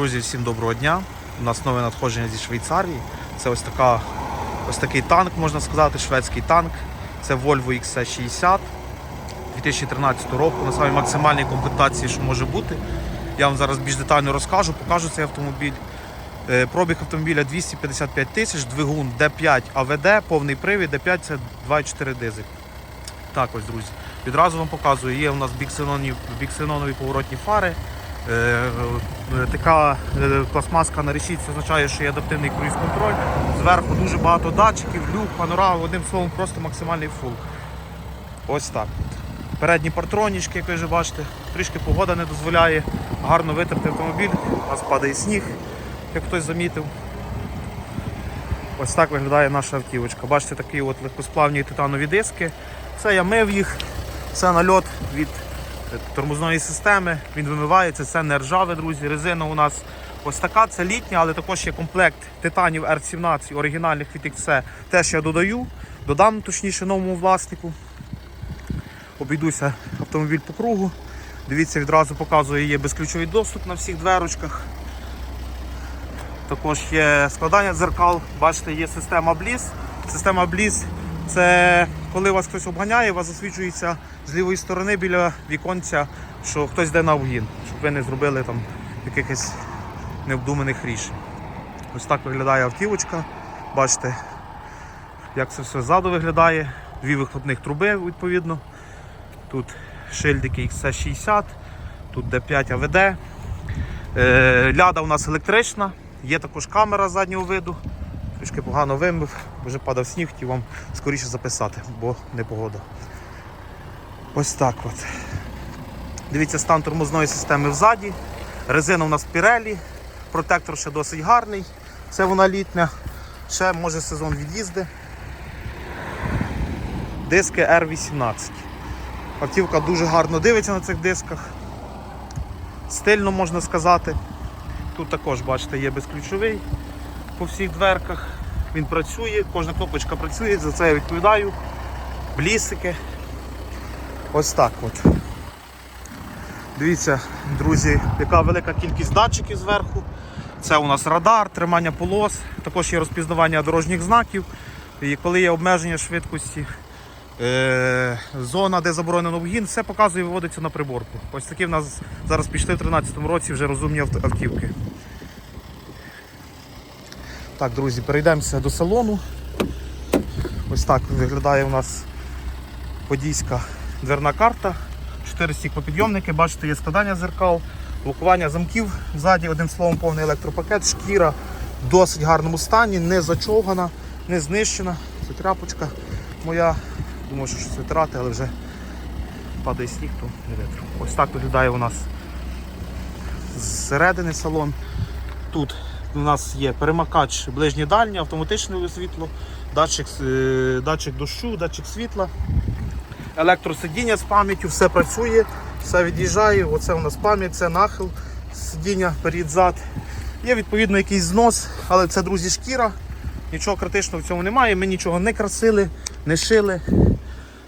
Друзі, всім доброго дня. У нас нове надходження зі Швейцарії. Це ось така, ось такий танк, можна сказати, шведський танк. Це Volvo XC60 2013 року. На самій максимальній комплектації, що може бути. Я вам зараз більш детально розкажу, покажу цей автомобіль. Е, Пробіг автомобіля 255 тисяч, двигун D5 АВД, повний привід, D5 це 2,4 дизель. Так ось, друзі. Відразу вам показую, є у нас біксенонові, біксенонові поворотні фари. Е, Така е, пластмаска на решітці означає, що є адаптивний круїз-контроль. Зверху дуже багато датчиків, люк, панорама, одним словом, просто максимальний фул. Ось так. Передні партронічки, як ви вже бачите, трішки погода не дозволяє гарно витерти автомобіль. У нас падає сніг, як хтось замітив. Ось так виглядає наша автівочка. Бачите, такі от легкосплавні титанові диски. Це я мив їх, це нальот від тормозної системи. Він вимивається, це не ржаве, друзі. Резина у нас ось така, це літня, але також є комплект титанів R17 оригінальних від XC. Теж я додаю, додам точніше новому власнику. Обійдуся автомобіль по кругу. Дивіться, відразу показує, є безключовий доступ на всіх дверочках. Також є складання дзеркал, бачите, є система Bliss. Система Bliss це коли вас хтось обганяє, вас засвічується з лівої сторони біля віконця, що хтось йде на обгін, щоб ви не зробили там якихось необдуманих рішень. Ось так виглядає автівочка. Бачите, як це все ззаду виглядає. Дві вихлопних труби відповідно. Тут шильдики XC60, тут D5 АВД. Е, Ляда у нас електрична, є також камера заднього виду. Трішки погано вимив, вже падав сніг, хотів вам скоріше записати, бо не погода. Ось так от. Дивіться стан тормозної системи взаді. Резина у нас Pirelli, протектор ще досить гарний. Це вона літня, ще може сезон від'їзди. Диски R18. Автівка дуже гарно дивиться на цих дисках. Стильно можна сказати. Тут також, бачите, є безключовий по всіх дверках. Він працює, кожна кнопочка працює, за це я відповідаю. Блісики. Ось так от. Дивіться, друзі, яка велика кількість датчиків зверху. Це у нас радар, тримання полос, також є розпізнавання дорожніх знаків. І коли є обмеження швидкості, е, зона, де заборонено вгін, все показує і виводиться на приборку. Ось такі в нас зараз пішли в 2013 році вже розумні автівки. Так, друзі, перейдемося до салону. Ось так виглядає у нас подійська дверна карта. Чотири стіклопідйомники, бачите, є складання зеркал, блокування замків ззаді, одним словом, повний електропакет, шкіра в досить гарному стані, не зачовгана, не знищена. Це тряпочка моя. Думаю, що щось витирати, але вже падає сніг, то не витру. Ось так виглядає у нас зсередини салон. Тут у нас є перемикач ближнє дальнє, автоматичне світло, датчик, е, датчик дощу, датчик світла, електросидіння з пам'яттю, все працює, все від'їжджає. Оце у нас пам'ять, це нахил сидіння перед-зад. Є відповідно якийсь знос, але це, друзі, шкіра. Нічого критичного в цьому немає. Ми нічого не красили, не шили.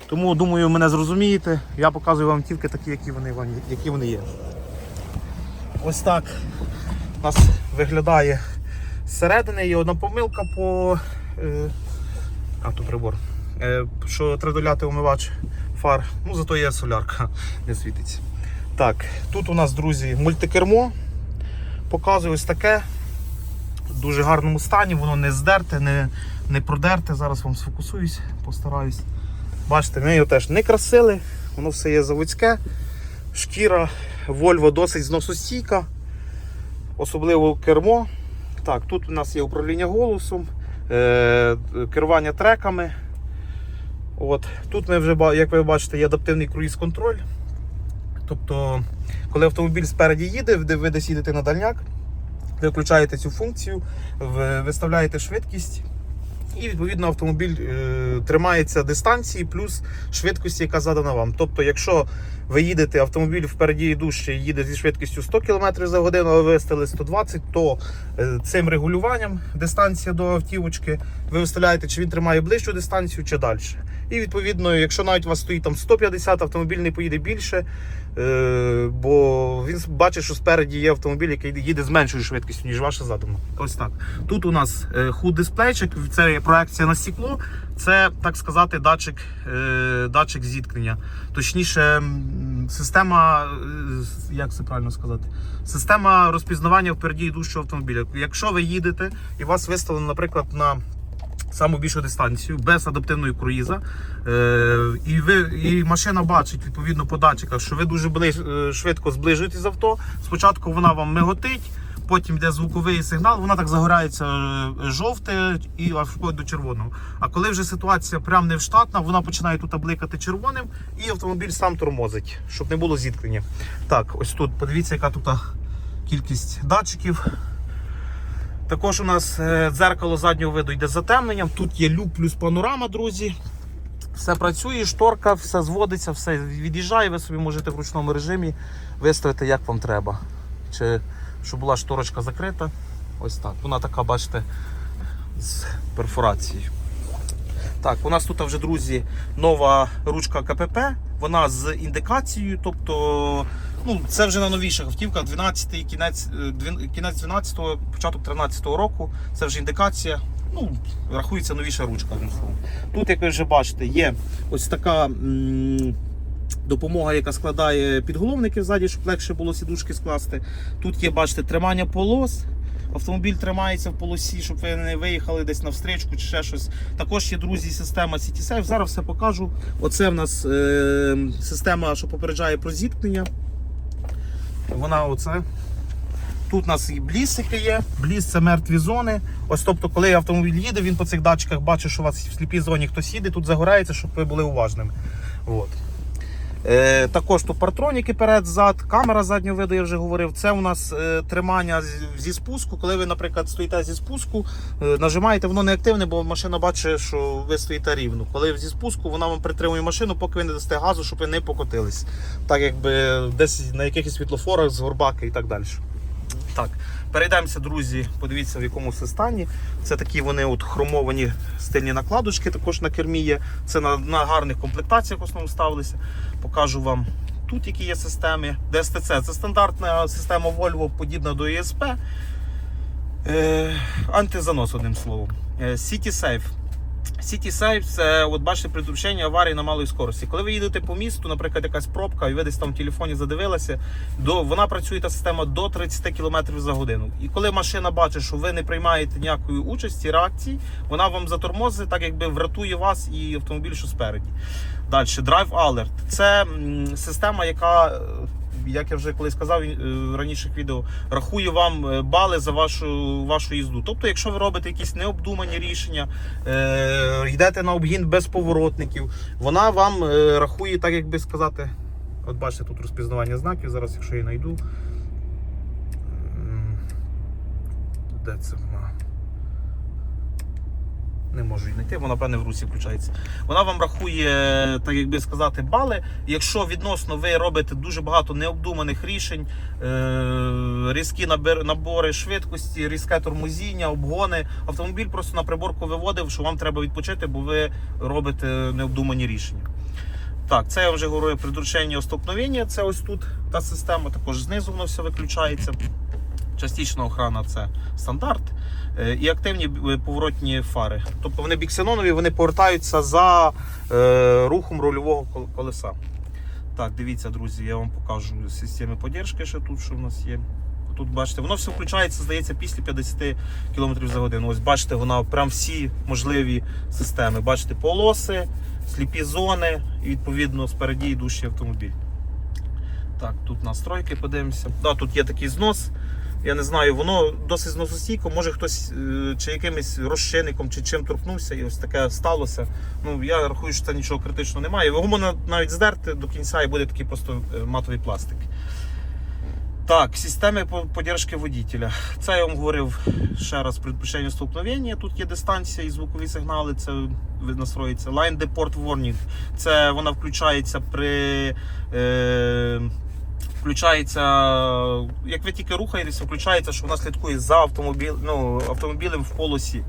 Тому думаю, мене зрозумієте. Я показую вам тільки такі, які вони, які вони є. Ось так у нас виглядає зсередини. Є одна помилка по е, автоприбор. Е, що треба доляти умивач фар. Ну, зато є солярка, не світиться. Так, тут у нас, друзі, мультикермо. Показую ось таке. В дуже гарному стані, воно не здерте, не, не продерте. Зараз вам сфокусуюсь, постараюсь. Бачите, ми його теж не красили, воно все є заводське. Шкіра Volvo досить зносостійка, особливо кермо. Так, тут у нас є управління голосом, е- керування треками. От. Тут ми вже, як ви бачите, є адаптивний круїз-контроль. Тобто, коли автомобіль спереді їде, ви десь їдете на дальняк, ви включаєте цю функцію, ви- виставляєте швидкість. І відповідно автомобіль е, тримається дистанції плюс швидкості, яка задана вам. Тобто, якщо ви їдете, автомобіль впереді йдущий їде зі швидкістю 100 км за годину, а ви виставили 120, то е, цим регулюванням дистанція до автівочки ви виставляєте, чи він тримає ближчу дистанцію, чи далі. І відповідно, якщо навіть у вас стоїть там 150, автомобіль не поїде більше, е, бо він бачить, що спереді є автомобіль, який їде з меншою швидкістю, ніж ваша задумна. Ось так. Тут у нас худ дисплейчик, це проекція на стекло, це так сказати датчик, е, датчик зіткнення. Точніше, система, е, як це правильно сказати, система розпізнавання впереді йдущого автомобіля. Якщо ви їдете і вас виставлено, наприклад, на саму більшу дистанцію без адаптивної круїза, е, і ви і машина бачить відповідно по датчиках, що ви дуже ближ, е, швидко зближуєтесь з авто. Спочатку вона вам миготить. Потім йде звуковий сигнал, вона так загорається е, жовте і аж входить до червоного. А коли вже ситуація прям не вштатна, вона починає тут бликати червоним, і автомобіль сам тормозить, щоб не було зіткнення. Так, ось тут подивіться, яка тут кількість датчиків. Також у нас е, дзеркало заднього виду йде затемненням. Тут є люк плюс панорама, друзі. Все працює, шторка, все зводиться, все від'їжджає. Ви собі можете в ручному режимі виставити, як вам треба. Чи щоб була шторочка закрита. Ось так. Вона така, бачите, з перфорацією. Так, у нас тут вже, друзі, нова ручка КПП. Вона з індикацією, тобто ну, це вже на новіших автівках, 12 кінець, е, кінець 12-го, початок 13-го року. Це вже індикація. Ну, рахується новіша ручка. Тут, як ви вже бачите, є ось така м, допомога, яка складає підголовники ззаді, щоб легше було сідушки скласти. Тут є, бачите, тримання полос. Автомобіль тримається в полосі, щоб ви не виїхали десь на встречку чи ще щось. Також є, друзі, система CitySafe. Зараз все покажу. Оце в нас е, система, що попереджає про зіткнення. Вона оце. Тут у нас і блісики є. Бліс це мертві зони. Ось тобто, коли автомобіль їде, він по цих датчиках бачить, що у вас в сліпій зоні хтось їде, тут загорається, щоб ви були уважними. От. Е, також тут партроніки перед-зад, камера заднього виду, я вже говорив. Це у нас е, тримання зі спуску. Коли ви, наприклад, стоїте зі спуску, е, нажимаєте, воно не активне, бо машина бачить, що ви стоїте рівно. Коли зі спуску, вона вам притримує машину, поки ви не дасте газу, щоб ви не покотились. Так якби десь на якихось світлофорах з горбаки і так далі. Так, перейдемося, друзі. Подивіться, в якому це стані. Це такі вони от хромовані стильні накладочки, також на кермі є. Це на, на гарних комплектаціях в основному ставилися. Покажу вам тут, які є системи. DSTC це стандартна система Volvo, подібна до ESP. Е, антизанос, одним словом. Е, City Safe. City Safe це, от бачите, предупреждення аварії на малій скорості. Коли ви їдете по місту, наприклад, якась пробка, і ви десь там в телефоні задивилися, до, вона працює та система до 30 км за годину. І коли машина бачить, що ви не приймаєте ніякої участі, реакції, вона вам затормозить, так якби врятує вас і автомобіль, що спереді. Далі, Drive Alert. Це система, яка. Е, Як я вже колись сказав е, в раніших відео, рахує вам е, бали за вашу вашу їзду. Тобто, якщо ви робите якісь необдумані рішення, е, йдете на обгін без поворотників, вона вам е, рахує, так як би сказати, от бачите, тут розпізнавання знаків. Зараз, якщо я знайду. Де це вона? Не можу її знайти, вона певне в русі включається. Вона вам рахує, так як би сказати, бали. Якщо відносно ви робите дуже багато необдуманих рішень, е- різкі набори швидкості, різке тормозіння, обгони, автомобіль просто на приборку виводив, що вам треба відпочити, бо ви робите необдумані рішення. Так, це я вже говорю придурчення столкновення. Це ось тут та система, також знизу воно все виключається. Частічна охрана це стандарт. Е, І активні е, поворотні фари. Тобто вони біксенонові, вони повертаються за е, рухом рульового колеса. Так, дивіться, друзі, я вам покажу системи поддержки, що тут що в нас є. Тут бачите, воно все включається, здається, після 50 км за годину. Ось бачите, вона прям всі можливі системи. Бачите, полоси, сліпі зони і відповідно спереді йдущий автомобіль. Так, тут настройки подивимося. Да, тут є такий знос. Я не знаю, воно досить зносостійко, може хтось е, чи якимось розчинником, чи чим торкнувся, і ось таке сталося. Ну, я рахую, що це нічого критичного немає. Його можна навіть здерти до кінця і буде такий просто е, матовий пластик. Так, системи по- поддержки водителя. Це я вам говорив ще раз при підключенні столкновення. Тут є дистанція і звукові сигнали. Це настроїться. Line Deport Warning. Це вона включається при. Е, Включається, як ви тільки рухаєтеся, включається, що вона слідкує за автомобіль, ну, автомобілем в полосі.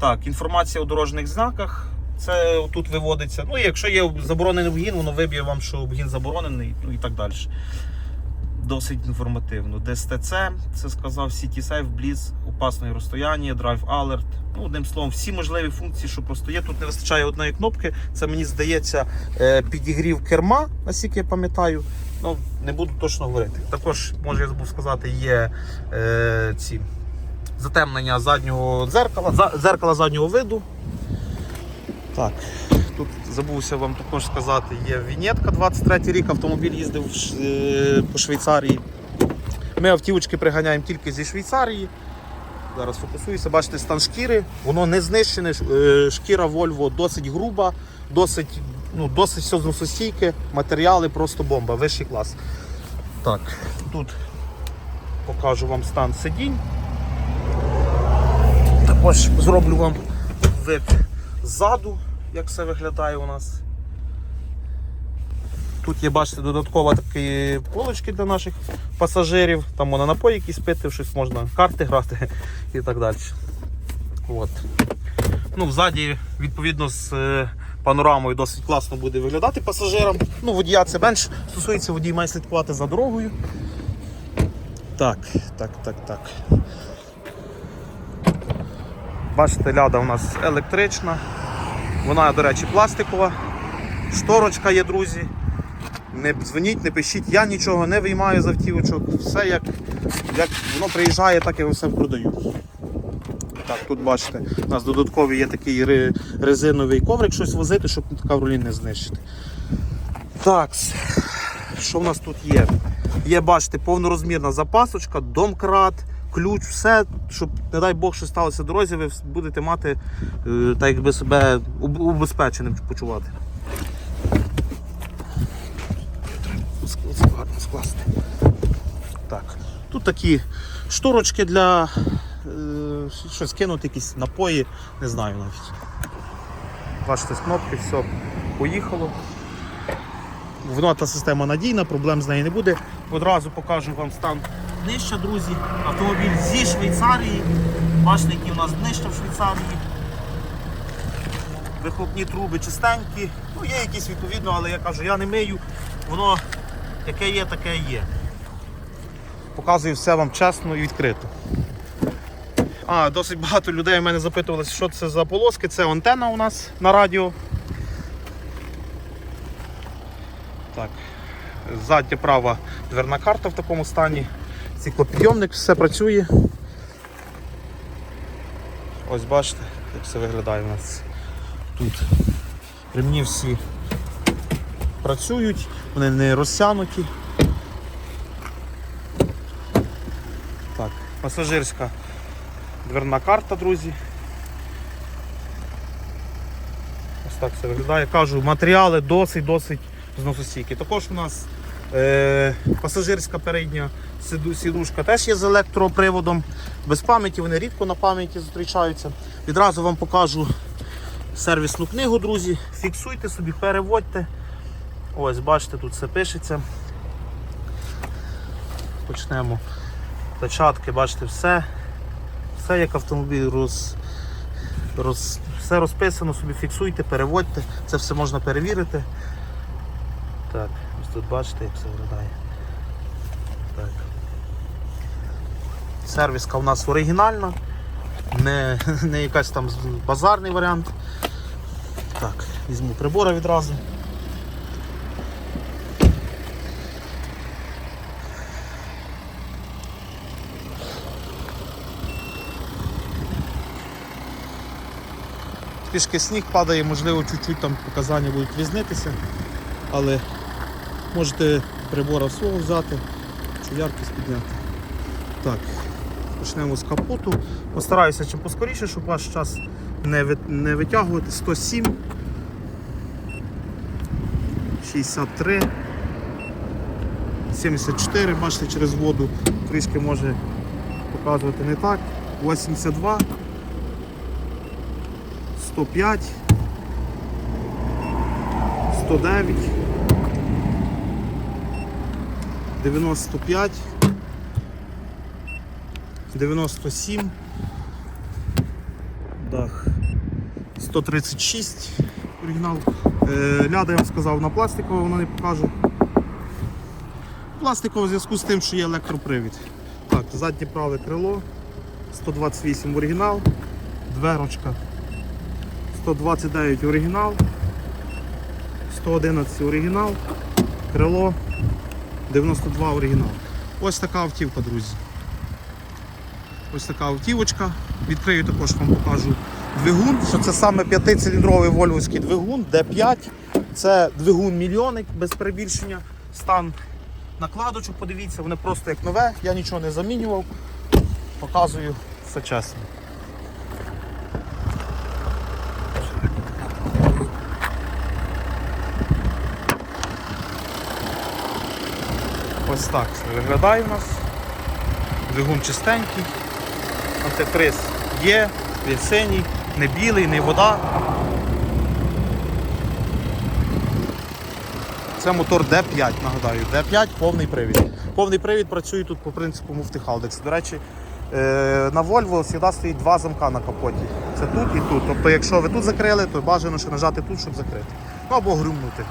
Так, інформація у дорожніх знаках. Це тут виводиться. Ну, якщо є заборонений обгін, воно виб'є вам, що обгін заборонений, ну і так далі. Досить інформативно. ДСТЦ, це сказав City Safe, Blitz, опасне розстояння, Drive Alert. Ну, одним словом, всі можливі функції, що просто є. Тут не вистачає одної кнопки. Це мені здається е, підігрів керма, наскільки я пам'ятаю. Ну, не буду точно говорити. Також, може, я забув сказати, є е, ці затемнення заднього дзеркала, за, дзеркала заднього виду. Так, тут забувся вам також сказати, є вінетка 23 рік, автомобіль їздив е, по Швейцарії. Ми автівочки приганяємо тільки зі Швейцарії. Зараз фокусуюся, бачите, стан шкіри, воно не знищене. е, Шкіра Volvo досить груба, досить, ну, досить все зносостійке, матеріали просто бомба, вищий клас. Так, тут покажу вам стан сидінь. Також зроблю вам вид ззаду, як все виглядає у нас. Тут є, бачите, додаткова такі полочки для наших пасажирів. Там можна напої якісь пити, щось можна карти грати і так далі. От. Ну, Взаді, відповідно, з е, панорамою досить класно буде виглядати пасажирам. Ну, водія це менш стосується, водій має слідкувати за дорогою. Так, так, так, так. Бачите, ляда у нас електрична. Вона, до речі, пластикова. Шторочка є, друзі. Не дзвоніть, не пишіть, я нічого не виймаю з автівочок. Все як, як воно приїжджає, так я все продаю. Так, тут бачите, у нас додатковий є такий резиновий коврик, щось возити, щоб кавролін не знищити. Так, що в нас тут є? Є, бачите, повнорозмірна запасочка, домкрат, ключ, все, щоб, не дай Бог, що сталося дорозі, ви будете мати е, так якби себе убезпеченим почувати. Гарно скласти. Так. Тут такі шторочки для щось кинути, якісь напої, не знаю навіть. Бачите, з кнопки, все, поїхало. Воно та система надійна, проблем з нею не буде. Одразу покажу вам стан днища, друзі. Автомобіль зі Швейцарії. Бачите, які у нас днища в Швейцарії. Вихлопні труби чистенькі. Ну, є якісь відповідно, але я кажу, я не мию. Воно яке є, таке є. Показую все вам чесно і відкрито. А, досить багато людей мене запитувалися, що це за полоски. Це антенна у нас на радіо. Так. Задня права дверна карта в такому стані. Циклопідйомник, все працює. Ось бачите, як все виглядає у нас тут. Ремні всі працюють, вони не розтянуті. Так, пасажирська дверна карта, друзі. Ось так все виглядає. Кажу, матеріали досить-досить зносостійкі. Також у нас е, пасажирська передня сідушка теж є з електроприводом. Без пам'яті, вони рідко на пам'яті зустрічаються. Відразу вам покажу сервісну книгу, друзі. Фіксуйте собі, переводьте. Ось, бачите, тут все пишеться. Почнемо. Печатки, бачите, все. Все як автомобіль роз, роз, все розписано, собі фіксуйте, переводьте, це все можна перевірити. Так, ось тут бачите, як все виглядає. Так. Сервіска у нас оригінальна, не, не якась там базарний варіант. Так, візьму прибори відразу. Трішки сніг падає, можливо, чуть-чуть там показання будуть різнитися, але можете прибора свого взяти чи яркість підняти. Так, почнемо з капоту. Постараюся чим поскоріше, щоб ваш час не, не витягувати. 107, 63, 74, бачите, через воду трішки може показувати не так. 82, 105, 109, 95, 97, дах 136 оригінал. Е, Ляда, я вам сказав, на пластикове воно не покажу. Пластикове в зв'язку з тим, що є електропривід. Так, заднє праве крило, 128 оригінал, дверочка 129 оригінал, 111 оригінал, крило 92 оригінал. Ось така автівка, друзі. Ось така автівочка. Відкрию також вам покажу двигун. Що це саме п'ятициліндровий вольвовський двигун D5. Це двигун мільйонник без перебільшення. Стан накладочок, подивіться, вони просто як нове, я нічого не замінював. Показую все чесно. Ось так виглядає у нас. Двигун чистенький. Антифриз є, він синій, не білий, не вода. Це мотор D5, нагадаю. D5 повний привід. Повний привід працює тут по принципу муфти Haldex. До речі, е, на Volvo завжди стоїть два замка на капоті. Це тут і тут. Тобто, якщо ви тут закрили, то бажано ще нажати тут, щоб закрити. Ну або грюмнути.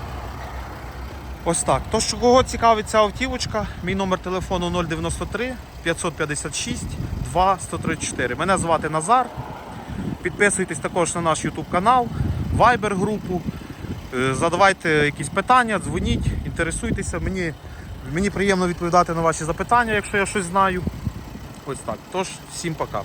Ось так. Тож, кого цікавить ця автівочка, мій номер телефону 093 556 2 134. Мене звати Назар. Підписуйтесь також на наш YouTube канал, Viber групу. Е, Задавайте якісь питання, дзвоніть, інтересуйтеся. Мені, мені приємно відповідати на ваші запитання, якщо я щось знаю. Ось так. Тож, всім пока.